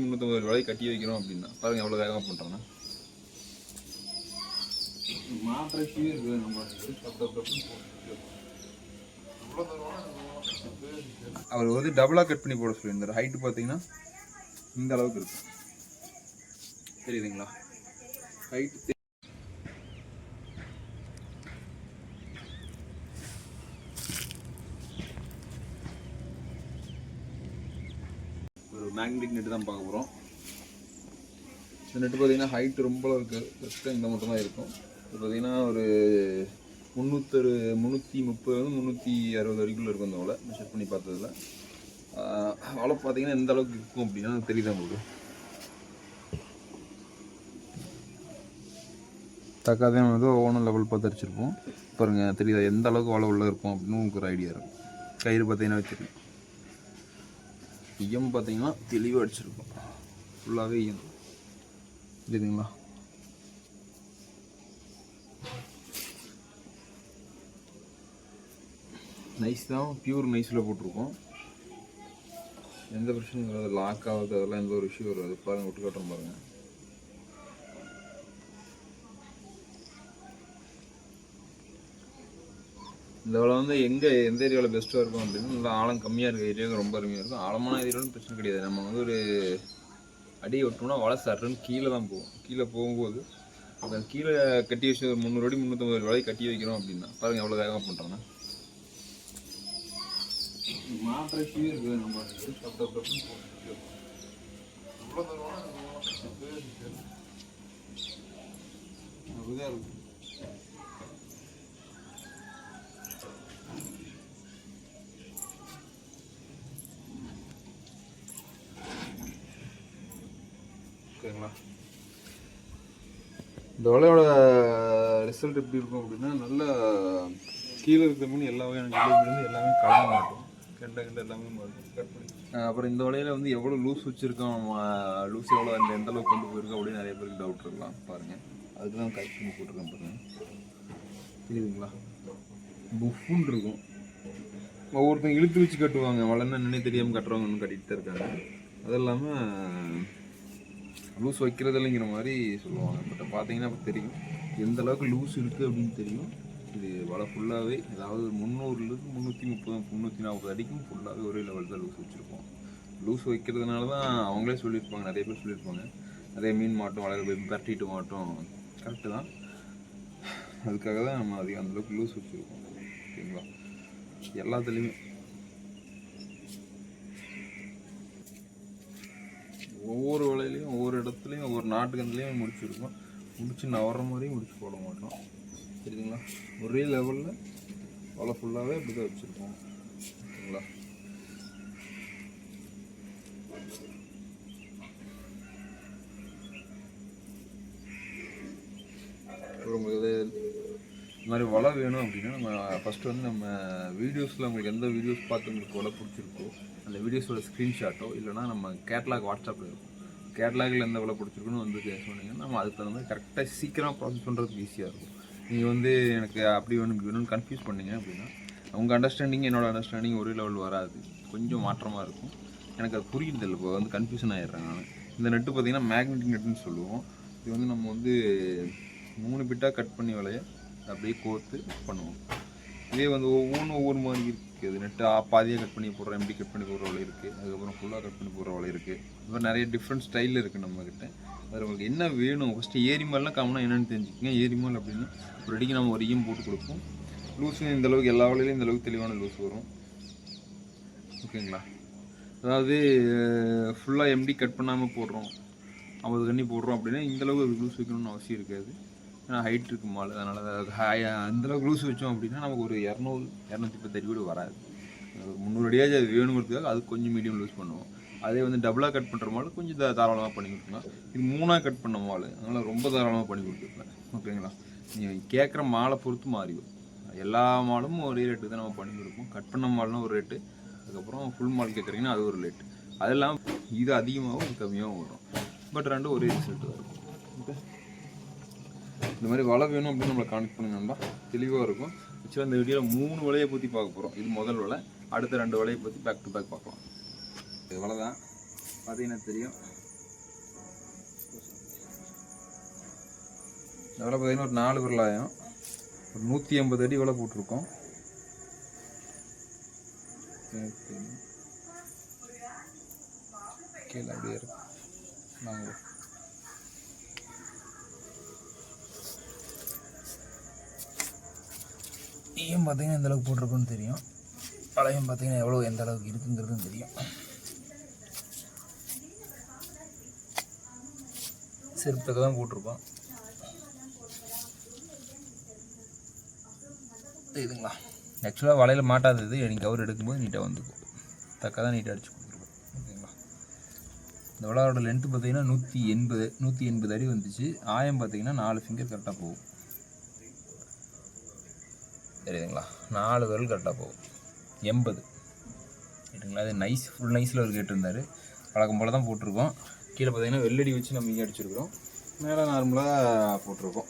முந்நூற்றம்பது ரூபாய் கட்டி வைக்கிறோம் அப்படின்னா பாருங்க எவ்வளோ வேகமாக பண்ணுறோன்னா இருக்குது நம்ம. அவர் வந்து டபுளாக கட் பண்ணி போட சொல்லியிருந்தார். ஹைட்டு பார்த்தீங்கன்னா இந்த அளவுக்கு இருக்கும். தெரியுதுங்களா? ஹைட் ஒரு மேக்னெட்டிக் தான் பார்க்க போகிறோம் இந்த நெட்டு பார்த்தீங்கன்னா ஹைட் ரொம்பலாம் இருக்குது ஜஸ்ட்டு இந்த மட்டும் தான் இருக்கும். இது பார்த்தீங்கன்னா ஒரு முந்நூற்றொரு முந்நூற்றி முப்பது முந்நூற்றி அறுபது வரைக்கும் இருக்கும் இந்த வலை செக் பண்ணி பார்த்ததுல. வலை பார்த்தீங்கன்னா எந்த அளவுக்கு இருக்கும் அப்படின்னா தெரியுது உங்களுக்கு? தக்காதே வந்து ஒவ்வொன்றும் லெவல் பார்த்து அடிச்சிருப்போம். பாருங்க தெரியுதா எந்த அளவுக்கு வலை உள்ளே இருக்கும் அப்படின்னு உங்களுக்கு ஒரு ஐடியா இருக்கும் கயிறு பார்த்தீங்கன்னா தெரியும் ஐயம் பார்த்தீங்கன்னா தெளிவாக அடிச்சிருக்கும். ஃபுல்லாகவே ஐயம் தெரியுதுங்களா? நைஸ் தான் பியூர் நைஸில் போட்டிருக்கோம். எந்த பிரச்சனையும் வராது லாக் ஆகுது அதெல்லாம் எந்த ஒரு இஷ்யூ வராது. பாருங்கள் விட்டு காட்டுறோம் பாருங்கள் இந்த வலை வந்து எங்கே எந்த ஏரியாவில் பெஸ்ட்டாக இருக்கும் அப்படின்னா நல்லா ஆழம் கம்மியாக இருக்க ஏரியாவுக்கு ரொம்ப அருமையாக இருக்கும். ஆழமான ஏரியாவிலும் பிரச்சனை கிடையாது. நம்ம வந்து ஒரு அடி விட்டோம்னா வலை சட்டுன்னு கீழே தான் போகும். கீழே போகும்போது அந்த கீழே கட்டி வச்சு ஒரு முந்நூறு அடி முந்நூற்றம்பது ரூபாய் கட்டி வைக்கிறோம் அப்படின்னா பாருங்க எவ்வளோ வேகமாக பண்ணுறாங்க மாத்திரை இருக்குது நம்ம எவ்வளோ ஓகேங்களா? இந்த வலையோட ரிசல்ட் எப்படி இருக்கும் அப்படின்னா நல்லா கீழே இருக்கிற மீன் எல்லா வகையான கீழே மீன் எல்லாமே கலந்து மாட்டோம். கெண்டை கெண்டை எல்லாமே மாட்டோம். கட் பண்ணி. அப்புறம் இந்த வலையில் வந்து எவ்வளோ லூஸ் வச்சுருக்கோம் லூஸ் எவ்வளோ அந்த எந்த அளவுக்கு கொண்டு போயிருக்கோம் அப்படின்னு நிறைய பேருக்கு டவுட் இருக்கலாம். பாருங்கள் அதுக்கு தான் கட் பண்ணி போட்டிருக்கேன் பாருங்கள் தெரியுதுங்களா புஃப்புன்னு இருக்கும். ஒவ்வொருத்தங்க இழுத்து வச்சு கட்டுவாங்க. வலைன்னா நினை தெரியாமல் கட்டுறவங்க இன்னும் தான் இருக்காங்க. அது இல்லாமல் லூஸ் வைக்கிறது இல்லைங்கிற மாதிரி சொல்லுவாங்க. பட் பார்த்தீங்கன்னா இப்போ தெரியும். எந்த அளவுக்கு லூஸ் இருக்குது அப்படின்னு தெரியும். இது வலை ஃபுல்லாகவே அதாவது முந்நூறுலேருந்து முந்நூற்றி முப்பது முந்நூற்றி நாற்பது அடிக்கும் ஃபுல்லாகவே ஒரே லெவல் தான் லூஸ் வச்சுருப்போம். லூஸ் வைக்கிறதுனால தான் அவங்களே சொல்லியிருப்பாங்க. நிறைய பேர் சொல்லியிருப்பாங்க. நிறைய மீன் மாட்டோம் வளர பரட்டிட்டு மாட்டோம். கரெக்டு தான். அதுக்காக தான் நம்ம அதிகம் அந்தளவுக்கு லூஸ் வச்சுருக்கோம். ஓகேங்களா? எல்லாத்துலேயுமே. ஒவ்வொரு வலையிலையும் ஒவ்வொரு இடத்துலையும் ஒவ்வொரு நாட்டுக்கந்துலேயும் முடிச்சிருக்கோம். முடிச்சு நவர மாதிரியும் முடிச்சு போட மாட்டோம். சரிங்களா? ஒரே லெவலில் வலை ஃபுல்லாகவே இப்படி தான் வச்சுருக்கோம். ஓகேங்களா உங்களுக்கு இந்த மாதிரி வலை வேணும் அப்படின்னா நம்ம ஃபஸ்ட்டு வந்து நம்ம வீடியோஸில் உங்களுக்கு எந்த வீடியோஸ் பார்த்து உங்களுக்கு வலை பிடிச்சிருக்கோ அந்த வீடியோஸோட ஸ்க்ரீன்ஷாட்டோ இல்லைனா நம்ம கேட்லாக் வாட்ஸ்அப்பில் இருக்கும் கேட்லாகில் எந்த விலை பிடிச்சிருக்குன்னு வந்து சொன்னீங்கன்னா நம்ம அதுக்கு தகுந்த மாதிரி கரெக்டாக சீக்கிரம் ப்ராசஸ் பண்ணுறதுக்கு ஈஸியாக இருக்கும். நீங்கள் வந்து எனக்கு அப்படி வேணும் இப்படி வேணும்னு கன்ஃபியூஸ் பண்ணீங்க அப்படின்னா உங்கள் அண்டர்ஸ்டாண்டிங் என்னோடய அண்டர்ஸ்டாண்டிங் ஒரே லெவல் வராது. கொஞ்சம் மாற்றமாக இருக்கும். எனக்கு அது புரியுது இல்லை இப்போ வந்து கன்ஃபியூஷன் ஆகிடுறேன் நான். இந்த நெட்டு பார்த்தீங்கன்னா மேக்னெட்டிக் நெட்டுன்னு சொல்லுவோம். இது வந்து நம்ம வந்து மூணு பிட்டாக கட் பண்ணி விலைய அப்படியே கோர்த்து பண்ணுவோம். இதே வந்து ஒவ்வொன்றும் ஒவ்வொரு மாதிரி இருக்குது நெட்டு பாதியாக கட் பண்ணி போடுற எம்டி கட் பண்ணி போடுற வலை இருக்குது அதுக்கப்புறம் ஃபுல்லாக கட் பண்ணி போடுற வலை இருக்குது இது நிறைய டிஃப்ரெண்ட் ஸ்டைலில் இருக்குது நம்மக்கிட்ட அதில் உங்களுக்கு என்ன வேணும்? ஃபஸ்ட்டு ஏரிமால்லாம் காமனாக என்னென்னு தெரிஞ்சுக்கங்க. ஏரிமால் அப்படின்னா ஒரு அடிக்கு நம்ம ஒரு ஈயம் போட்டு கொடுப்போம். லூஸு இந்த அளவுக்கு எல்லா வலையிலையும் இந்தளவுக்கு தெளிவான லூஸ் வரும். ஓகேங்களா? அதாவது ஃபுல்லாக எம்டி கட் பண்ணாமல் போடுறோம். ஐம்பது கண்ணி போடுறோம் அப்படின்னா இந்தளவுக்கு லூஸ் வைக்கணும்னு அவசியம் இருக்காது. ஏன்னா ஹைட் இருக்கு மால் அதனால் ஹாய் அந்தளவுக்கு லூஸ் வச்சோம் அப்படின்னா நமக்கு ஒரு இரநூறு இரநூத்தி பத்து அடி கூட வராது. முந்நூறு அடியாச்சும் அது வேணுங்கிறதுக்காக அது கொஞ்சம் மீடியம் லூஸ் பண்ணுவோம். அதே வந்து டபுளாக கட் பண்ணுற மால் கொஞ்சம் தாராளமாக பண்ணி கொடுக்கலாம் இது மூணாக கட் பண்ண மால் அதனால் ரொம்ப தாராளமாக பண்ணி கொடுத்துருக்கலாம் ஓகேங்களா நீங்கள் கேட்குற மாலை பொறுத்து மாறி வரும் எல்லா மாலும் ஒரே ரேட்டு தான் நம்ம பண்ணி கொடுப்போம். கட் பண்ண மால்னால் ஒரு ரேட்டு அதுக்கப்புறம் ஃபுல் மால் கேட்குறீங்கன்னா அது ஒரு ரேட்டு அதெல்லாம் இது அதிகமாகவும் கம்மியாகவும் வரும். பட் ரெண்டும் ஒரே ரிசல்ட் தான் இருக்கும். ஓகே இந்த மாதிரி வலை வேணும் அப்படின்னு நம்மளை கான்டெக்ட் பண்ணுங்கன்னா தெளிவாக இருக்கும். ஆக்சுவலாக இந்த வீடியோவில் மூணு வலையை பற்றி பார்க்க போகிறோம் இது முதல் வலை. அடுத்த ரெண்டு வலையை பற்றி பேக் டு பேக் பார்க்கலாம். இது வலை தான். பார்த்தீங்கன்னா தெரியும். அதில் பார்த்தீங்கன்னா ஒரு நாலு விரலாயம் ஒரு நூற்றி ஐம்பது அடி வலை போட்டிருக்கோம். கீழே அப்படியே இருக்கும் நாங்கள் ஈயம் பார்த்தீங்கன்னா எந்த அளவுக்கு போட்டிருக்கோன்னு தெரியும். பழையம் பார்த்தீங்கன்னா எவ்வளோ எந்த அளவுக்கு இருக்குங்கிறதும் தெரியும். செருப்புக்கு தான் போட்டிருக்கோம். இதுங்களா ஆக்சுவலாக வலையில் மாட்டாதது எனக்கு கவர் எடுக்கும்போது நீட்டாக வந்துக்கும். தக்கா தான் நீட்டாக அடிச்சு கொடுத்துருக்கோம். ஓகேங்களா? இந்த விளாடோட லென்த்து பார்த்தீங்கன்னா நூற்றி எண்பது நூற்றி எண்பது அடி வந்துச்சு. ஆயம் பார்த்தீங்கன்னா நாலு ஃபிங்கர் கரெக்டாக போகும். தெரியுதுங்களா? நாலு விரல் கரெக்டாக போகும். எண்பது. ரைட்டுங்களா அது நைஸ் ஃபுல் நைஸில் ஒரு கேட்டிருந்தாரு. வழக்கம் போல் தான் போட்டிருக்கோம். கீழே பார்த்தீங்கன்னா வெள்ளடி வச்சு நம்ம இங்கே அடிச்சிருக்கிறோம். மேலே நார்மலாக போட்டிருக்கோம்.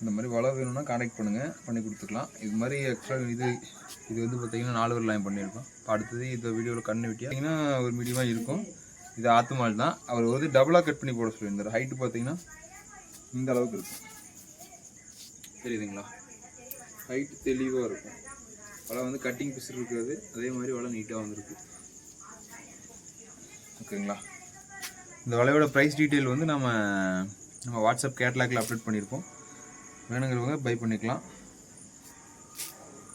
இந்த மாதிரி வலை வேணும்னா காண்டாக்ட் பண்ணுங்கள் பண்ணி கொடுத்துக்கலாம். இது மாதிரி எக்ஸ்ட்ரா இது இது வந்து பார்த்தீங்கன்னா நாலு ஒரு லைன் பண்ணியிருக்கோம். இப்போ அடுத்தது இந்த வீடியோவில் கண்ணு வெட்டியா? பார்த்தீங்கன்னா ஒரு மீடியமாக இருக்கும். இது ஆத்துமால் தான். அவர் வந்து டபுளாக கட் பண்ணி போட சொல்லியிருந்தார். ஹைட்டு பார்த்தீங்கன்னா இந்த அளவுக்கு இருக்கும். தெரியுதுங்களா? ஹைட்டு தெளிவாக இருக்கும். வலை வந்து கட்டிங் பீஸ் இருக்காது. அதே மாதிரி வலை நீட்டாக வந்திருக்கு. ஓகேங்களா? இந்த வலையோட ப்ரைஸ் டீட்டெயில் வந்து நம்ம நம்ம வாட்ஸ்அப் கேட்லாக்ல அப்டேட் பண்ணியிருக்கோம். வேணுங்கிறவங்க பை பண்ணிக்கலாம்.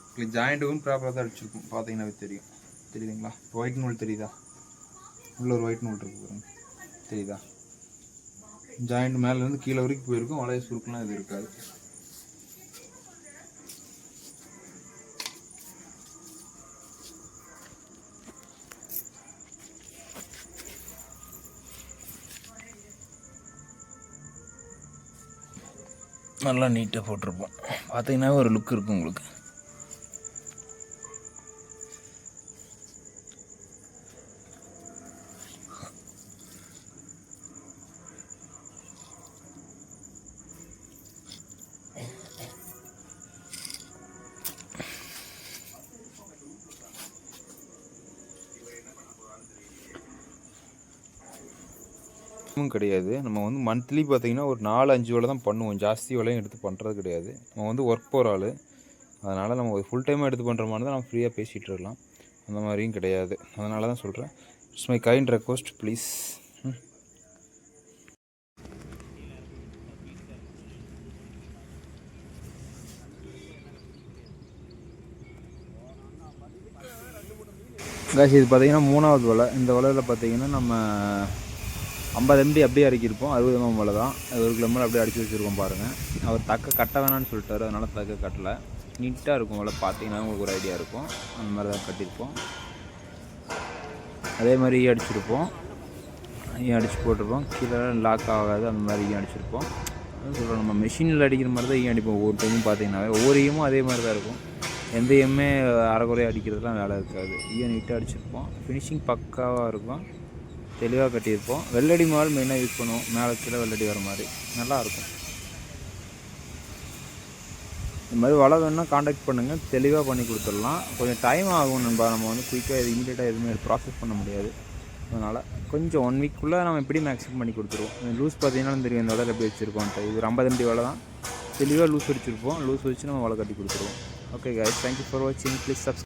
உங்களுக்கு ஜாயிண்ட்டுக்கும் ப்ராப்பராக தான் அடிச்சிருக்கும். பார்த்தீங்கன்னாவே தெரியும். தெரியுதுங்களா? ஒயிட் நூல் தெரியுதா? உள்ள ஒரு ஒயிட் நூல் இருக்குது பாருங்க. தெரியுதா? ஜாயிண்ட் மேலேருந்து கீழே வரைக்கும் போயிருக்கும். வளைய சுருக்கெலாம் இது இருக்காது. நல்லா நீட்டாக போட்டிருப்போம். பார்த்தீங்கன்னா ஒரு லுக் இருக்கும் உங்களுக்கு. ஒன்றும் கிடையாது. நம்ம வந்து மந்த்லி பார்த்தீங்கன்னா ஒரு நாலு அஞ்சு வேலை தான் பண்ணுவோம். ஜாஸ்தி வேலையும் எடுத்து பண்ணுறது கிடையாது. நம்ம வந்து ஒர்க் போகிற ஆள். அதனால் நம்ம ஒரு ஃபுல் டைமாக எடுத்து பண்ணுற மாதிரி தான் நம்ம ஃப்ரீயாக பேசிகிட்டு இருக்கலாம். அந்த மாதிரியும் கிடையாது. அதனால தான் சொல்கிறேன் it's my kind request please Kasi இது பார்த்தீங்கன்னா மூணாவது வலை. இந்த வலையில் பார்த்தீங்கன்னா நம்ம ஐம்பது எம்பி அப்படியே இறக்கியிருப்போம். அறுபது எம்எம் மேலே தான் அது ஒரு கிலோமீட்டர் அப்படியே அடிச்சு வச்சுருக்கோம் பாருங்கள் அவர் தக்க கட்ட வேணாம்னு சொல்லிட்டாரு. அதனால் தக்க கட்டலை. நீட்டாக இருக்கும் வலை பார்த்தீங்கன்னா உங்களுக்கு ஒரு ஐடியா இருக்கும். அந்த மாதிரி தான் கட்டியிருப்போம். அதே மாதிரி ஈ அடிச்சிருப்போம். E ஈ அடித்து போட்டிருப்போம். கீழே லாக் ஆகாது. அந்த மாதிரி ஈ அடிச்சிருப்போம். அதான் சொல்கிறோம் நம்ம மிஷினில் அடிக்கிற மாதிரி தான் ஈ அடிப்போம். ஒவ்வொரு டைமும் பார்த்தீங்கன்னாவே. ஒவ்வொரு ஈயமும் அதே மாதிரி தான் இருக்கும். எந்த ஈயமே அரைக்குறையாக அடிக்கிறதுலாம் வேலை இருக்காது. ஈய நீட்டாக அடிச்சிருப்போம். ஃபினிஷிங் பக்காவாக இருக்கும். தெளிவாக கட்டியிருப்போம். வெள்ளடி மால் மெயினாக யூஸ் பண்ணுவோம். மேலே கீழே வெள்ளடி வர மாதிரி. நல்லாயிருக்கும் இந்த மாதிரி வலை வேணுன்னா காண்டாக்ட் பண்ணுங்கள் தெளிவாக பண்ணி கொடுத்துடலாம். கொஞ்சம் டைம் ஆகும் நண்பா. நம்ம வந்து குயிக்காக இது இமீடியட்டாக எதுவுமே ப்ராசஸ் பண்ண முடியாது. அதனால் கொஞ்சம் ஒன் வீக்குள்ளே நம்ம எப்படி மேக்ஸிமம் பண்ணி கொடுத்துருவோம். லூஸ் பார்த்தீங்கன்னா தெரியும். இந்த வலை எப்படி வச்சுருக்கோன்ட்டு இது ஒரு ஐம்பது எம்டி வலை தான். தெளிவாக லூஸ் வச்சுருப்போம். லூஸ் வச்சு நம்ம வலை கட்டி கொடுத்துருவோம். Okay guys. Thank you for வாட்சிங் ப்ளீஸ் சப்ஸ்